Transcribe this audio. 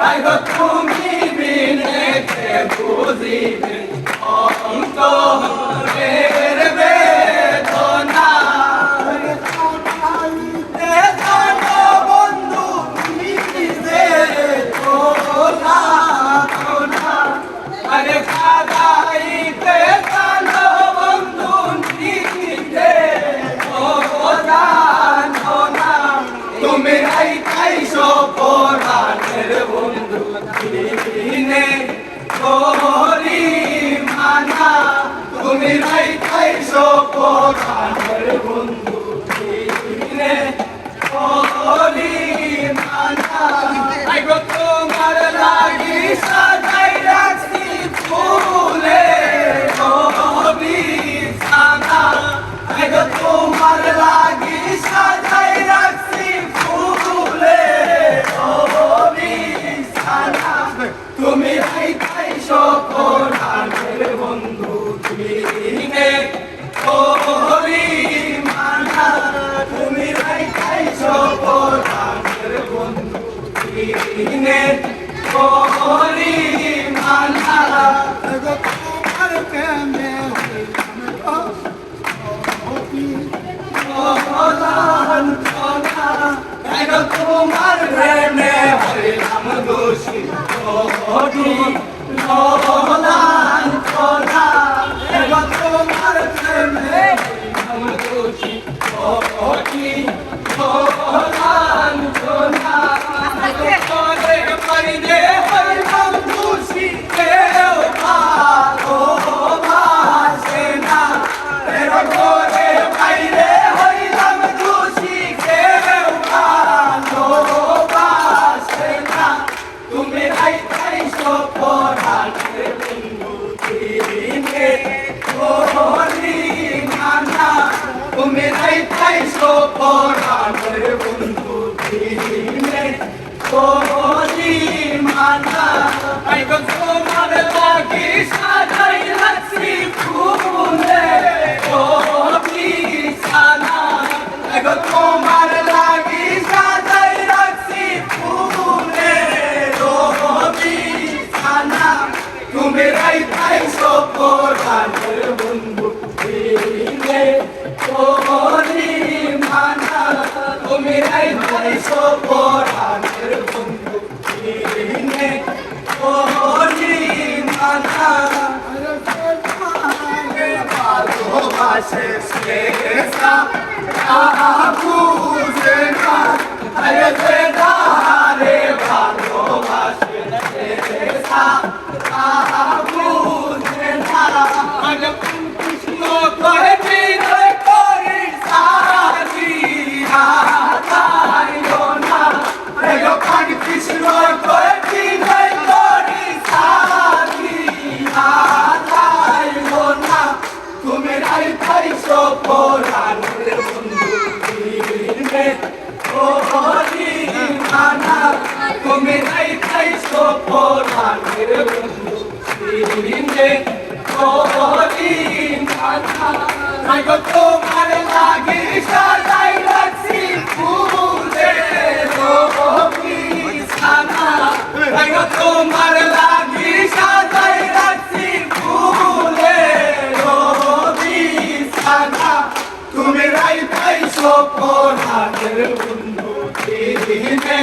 I'm Ende. Oh. for Sesesa, Abu Zena, Hayat. Come and I taste the poor hand. তাই তাই সকল হাতের উন্নতি দিনে